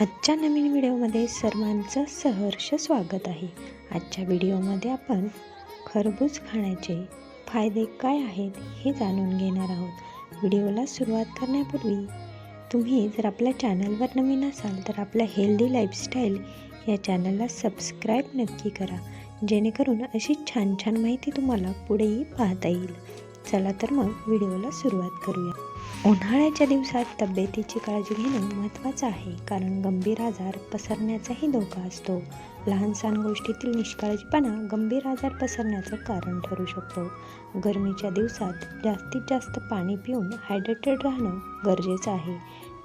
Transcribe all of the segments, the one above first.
आजच्या नवीन व्हिडिओमध्ये सर्वांचं सहर्ष स्वागत आहे. आजच्या व्हिडिओमध्ये आपण खरबूज खाण्याचे फायदे काय आहेत हे जाणून घेणार आहोत. व्हिडिओला सुरुवात करण्यापूर्वी तुम्ही जर आपल्या चॅनलवर नवीन असाल तर आपल्या हेल्दी लाईफस्टाईल या चॅनलला सबस्क्राईब नक्की करा. जेणेकरून अशी छान छान माहिती तुम्हाला पुढेही पाहता येईल. चला तर मग व्हिडिओला सुरुवात करूया. उन्हाळ्याच्या दिवसात तब्येतीची काळजी घेणं महत्त्वाचं आहे कारण गंभीर आजार पसरण्याचाही धोका असतो. लहानसहान गोष्टीतील निष्काळजीपणा गंभीर आजार पसरण्याचं कारण ठरू शकतो. गरमीच्या दिवसात जास्तीत जास्त पाणी पिऊन हायड्रेटेड राहणं गरजेचं आहे.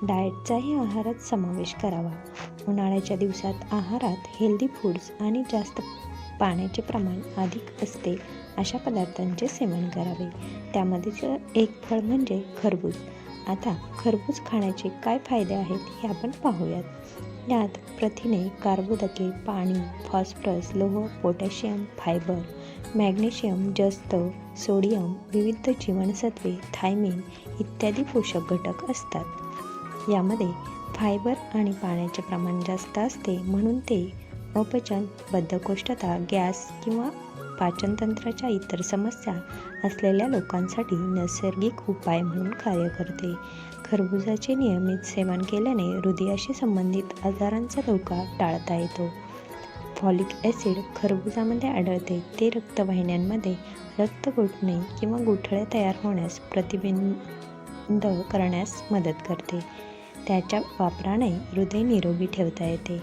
डाएटचाही आहारात समावेश करावा. उन्हाळ्याच्या दिवसात आहारात हेल्दी फूड्स आणि जास्त पाण्याचे प्रमाण अधिक असते. अशा पदार्थांचे सेवन करावे. त्यामध्येच एक फळ म्हणजे खरबूज. आता खरबूज खाण्याचे काय फायदे आहेत हे आपण पाहूयात. यात प्रथिने कार्बोदके पाणी फॉस्फरस लोह पोटॅशियम फायबर मॅग्नेशियम जस्त सोडियम विविध जीवनसत्वे थायमिन इत्यादी पोषक घटक असतात. यामध्ये फायबर आणि पाण्याचे प्रमाण जास्त असते म्हणून ते अपचन बद्धकोष्ठता गॅस किंवा पाचनतंत्राच्या इतर समस्या असलेल्या लोकांसाठी नैसर्गिक उपाय म्हणून कार्य करते. खरबुजाचे नियमित सेवन केल्याने हृदयाशी संबंधित आजारांचा धोका टाळता येतो. फॉलिक ॲसिड खरबुजामध्ये आढळते. ते रक्तवाहिन्यांमध्ये रक्त गोठणे किंवा गुठळे तयार होण्यास प्रतिबंध करण्यास मदत करते. त्याच्या वापराने हृदय निरोगी ठेवता येते.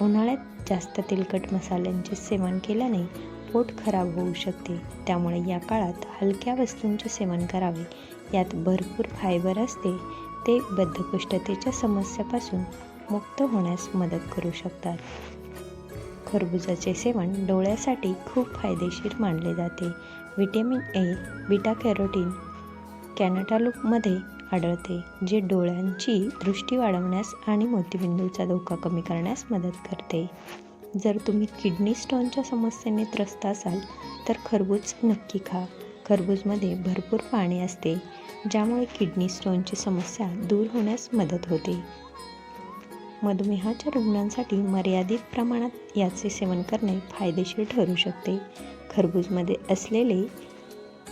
उन्हाळ्यात जास्त तेलकट मसाल्यांचे सेवन केल्याने पोट खराब होऊ शकते. त्यामुळे या काळात हलक्या वस्तूंचे सेवन करावे. यात भरपूर फायबर असते. ते बद्धकोष्ठतेच्या समस्येपासून मुक्त होण्यास मदत करू शकतात. खरबुजाचे सेवन डोळ्यासाठी खूप फायदेशीर मानले जाते. व्हिटॅमिन ए बीटा कॅरोटीन कॅनटालूपमध्ये आढळते जे डोळ्यांची दृष्टी वाढवण्यास आणि मोतीबिंदूचा धोका कमी करण्यास मदत करते. जर तुम्ही किडनी स्टोनच्या समस्येने त्रस्त असाल तर खरबूज नक्की खा. खरबूजमध्ये भरपूर पाणी असते ज्यामुळे किडनी स्टोनची समस्या दूर होण्यास मदत होते. मधुमेहाच्या रुग्णांसाठी मर्यादित प्रमाणात याचे सेवन करणे फायदेशीर ठरू शकते. खरबूजमध्ये असलेले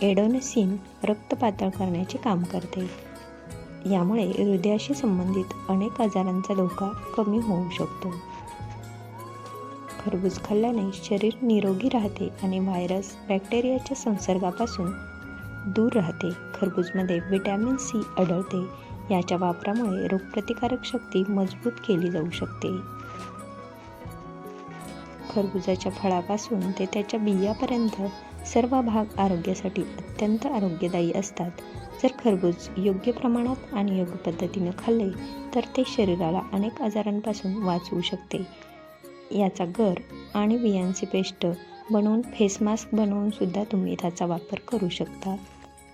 एडोनसिन रक्त पातळ करण्याचे काम करते. यामुळे हृदयाशी संबंधित अनेक आजारांचा धोका कमी होऊ शकतो. खरबूज खाल्ल्याने शरीर निरोगी राहते आणि व्हायरस बॅक्टेरियाच्या संसर्गापासून दूर राहते. खरबूजमध्ये विटॅमिन सी आढळते. याच्या वापरामुळे रोगप्रतिकारक शक्ती मजबूत केली जाऊ शकते. खरबुजाच्या फळापासून ते त्याच्या बियापर्यंत सर्व भाग आरोग्यासाठी अत्यंत आरोग्यदायी असतात. जर खरबूज योग्य प्रमाणात आणि योग्य पद्धतीने खाल्ले तर ते शरीराला अनेक आजारांपासून वाचवू शकते. याचा गर आणि बियांची पेस्ट बनवून फेस मास्क बनवूनसुद्धा तुम्ही त्याचा वापर करू शकता.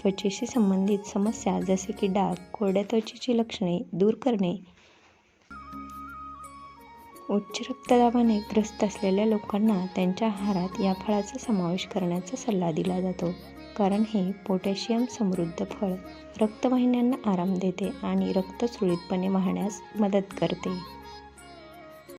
त्वचेशी संबंधित समस्या जसे की डाग कोरड्या त्वचेची लक्षणे दूर करणे. उच्च रक्तदाबाने ग्रस्त असलेल्या लोकांना त्यांच्या आहारात या फळाचा समावेश करण्याचा सल्ला दिला जातो कारण हे पोटॅशियम समृद्ध फळ रक्तवाहिन्यांना आराम देते आणि रक्त सुरळीतपणे वाहण्यास मदत करते.